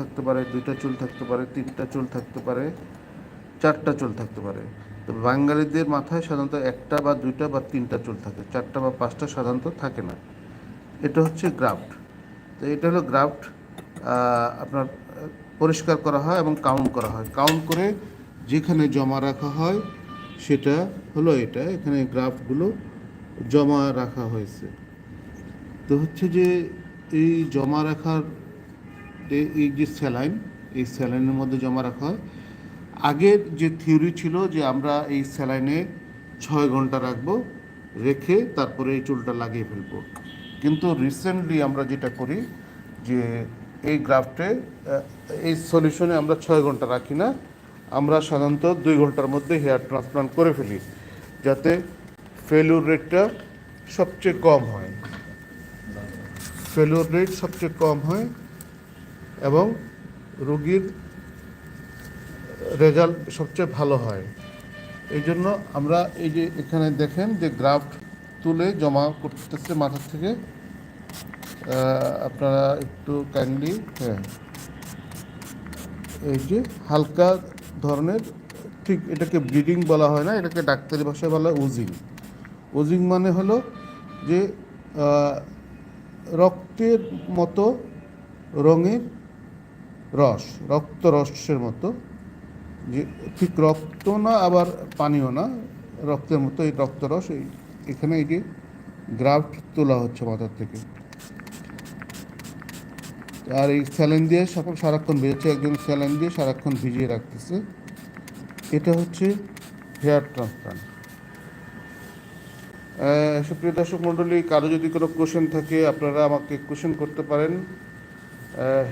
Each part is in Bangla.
থাকতে পারে, দুইটা চুল থাকতে পারে, তিনটা চুল থাকতে পারে, চারটা চুল থাকতে পারে। তো বাঙালিদের মাথায় সাধারণত একটা বা দুইটা বা তিনটা চুল থাকে, চারটা বা পাঁচটা সাধারণত থাকে না। এটা হচ্ছে গ্রাফট। তো এটা হলো গ্রাফট আপনার, পরিষ্কার করা হয় এবং কাউন্ট করা হয়। কাউন্ট করে যেখানে জমা রাখা হয়, সেটা হলো এটা। এখানে গ্রাফটগুলো জমা রাখা হয়েছে। তো হচ্ছে যে এই জমা রাখার এই যে স্যালাইন, এই স্যালাইনের মধ্যে জমা রাখা হয়। আগের যে থিওরি ছিল যে আমরা এই স্যালাইনে ছয় ঘণ্টা রাখব, রেখে তারপরে এই চুলটা লাগিয়ে ফেলব। কিন্তু রিসেন্টলি আমরা যেটা করি যে, এই গ্রাফটে এই সলিউশনে আমরা ছয় ঘণ্টা রাখি না। আমরা সাধারণত দুই ঘণ্টার মধ্যে হেয়ার ট্রান্সপ্লান্ট করে ফেলি, যাতে ফেলুর রেটটা সবচেয়ে কম হয়। ফেলুর রেট সবচেয়ে কম হয় এবং রোগীর রেজাল্ট সবচেয়ে ভালো হয়। এই জন্য আমরা এই যে এখানে দেখেন যে গ্রাফট তুলে জমা করতেছে মাথা থেকে আপনারা একটু কাইন্ডলি হ্যাঁ এই যে হালকা ধরনের, ঠিক এটাকে ব্লিডিং বলা হয় না, এটাকে ডাক্তারি ভাষায় বলা হয় উজিং উজিং মানে হলো যে রক্তের মতো রঙের রস, রক্ত রসের মতো। যে ঠিক রক্ত না, আবার পানিও না, রক্তের মতো এই রক্তরস এই এখানে এই যে গ্রাফট তোলা হচ্ছে মাথার থেকে। আর এই স্যালাইন দিয়ে সকল সারাক্ষণ ভিজেছে একজন স্যালাইন দিয়ে সারাক্ষণ ভিজিয়ে রাখতেছে। এটা হচ্ছে হেয়ার ট্রান্সপ্লান্ট। সুপ্রিয় দর্শক মণ্ডলী, কারও যদি কোনো কোশ্চেন থাকে, আপনারা আমাকে কোশ্চেন করতে পারেন।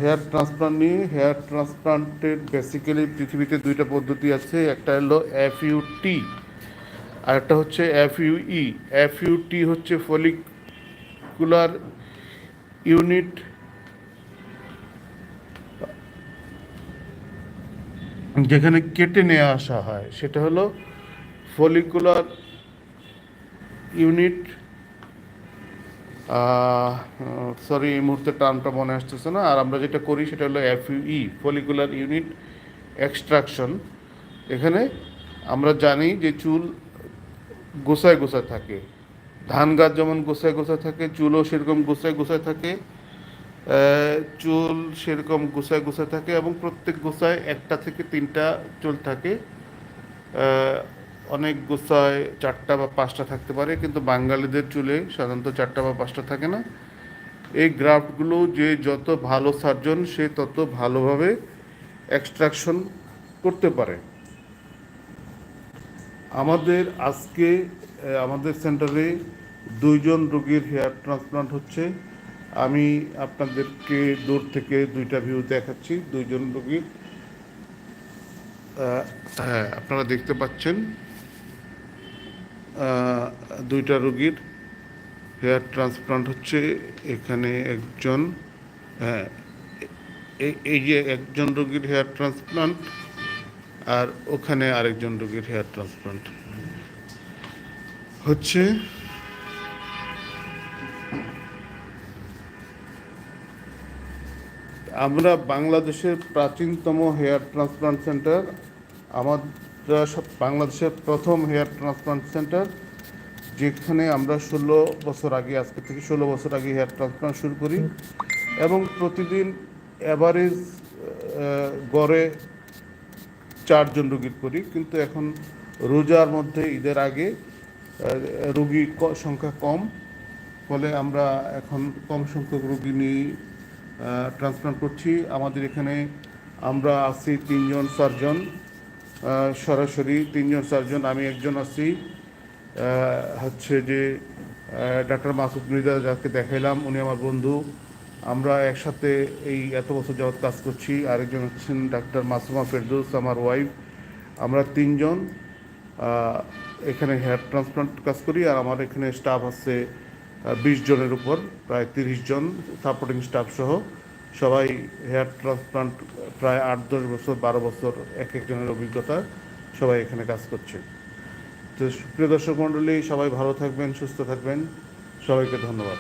হেয়ার ট্রান্সপ্লান্ট নিয়ে হেয়ার ট্রান্সপ্লান্টের বেসিক্যালি পৃথিবীতে দুইটা পদ্ধতি আছে, একটা হলো এফ টি আর একটা হচ্ছে F U E F U T হচ্ছে ফলিকুলার ইউনিট যেখানে কেটে নিয়ে আসা হয়, সেটা হলো ফলিকুলার ইউনিট সরি এই মুহূর্তে টার্মটা মনে আসতেছে না। আর আমরা যেটা করি সেটা হলো এফইই ফলিকুলার ইউনিট এক্সট্রাকশন এখানে আমরা জানি যে চুল গোছায় গোসায় থাকে। ধান গাছ যেমন গোছায় গোসায় থাকে, চুলও সেরকম গোছায় গোসায় থাকে। চুল সেরকম গোছায় গোসায় থাকে এবং প্রত্যেক গোছায় একটা থেকে তিনটা চুল থাকে। অনেক গোছায় চারটা বা পাঁচটা থাকতে পারে, কিন্তু বাঙালিদের চুলে সাধারণত চারটা বা পাঁচটা থাকে না। এই গ্রাফটগুলো যে যত ভালো সার্জন, সে তত ভালোভাবে এক্সট্রাকশন করতে পারে। আমাদের আজকে আমাদের সেন্টারে দুইজন রোগীর হেয়ার ট্রান্সপ্লান্ট হচ্ছে। আমি আপনাদেরকে দূর থেকে দুইটা ভিউ দেখাচ্ছি, দুইজন রোগীর। হ্যাঁ আপনারা দেখতে পাচ্ছেন। দুইটা রুগীর হেয়ার ট্রান্সপ্লান্ট হচ্ছে। এখানে একজন হ্যাঁ এই- যে একজন রুগীর হেয়ার ট্রান্সপ্লান্ট আর ওখানে আরেকজন রুগীর হেয়ার ট্রান্সপ্লান্ট। হচ্ছে আমরা বাংলাদেশের প্রাচীনতম হেয়ার ট্রান্সপ্লান্ট সেন্টার আমরা বাংলাদেশের প্রথম হেয়ার ট্রান্সপ্লান্ট সেন্টার যেখানে আমরা ষোলো বছর আগে আজকে থেকে ষোলো বছর আগে হেয়ার ট্রান্সপ্লান্ট শুরু করি এবং প্রতিদিন অ্যাভারেজ গড়ে চারজন রুগীর করি। কিন্তু এখন রোজার মধ্যে ঈদের আগে আহ, রুগী সংখ্যা কম ফলে আমরা এখন কম সংখ্যক রুগী নিয়ে ট্রান্সপ্লান্ট করছি। আমাদের এখানে আমরা আছি তিনজন সার্জন আহ, সরাসরি তিনজন, চারজন, আমি একজন আছি। হচ্ছে যে ডাক্তার মাসুদ মৃদা যাকে দেখাইলাম, উনি আমার বন্ধু। আমরা একসাথে এই এত বছর যাবৎ কাজ করছি। আরেকজন হচ্ছেন ডাক্তার মাসুমা ফেরদৌস, আমার ওয়াইফ আমরা তিনজন এখানে হেয়ার ট্রান্সপ্লান্ট কাজ করি আর আমার এখানে স্টাফ আছে বিশ জনের উপর, প্রায় তিরিশ জন সাপোর্টিং স্টাফ সহ। সবাই হেয়ার ট্রান্সপ্লান্ট প্রায় আট দশ বছর, বারো বছর এক একজনের অভিজ্ঞতা সবাই এখানে কাজ করছে। তো প্রিয় দর্শক মণ্ডলী, সবাই ভালো থাকবেন, সুস্থ থাকবেন। সবাইকে ধন্যবাদ।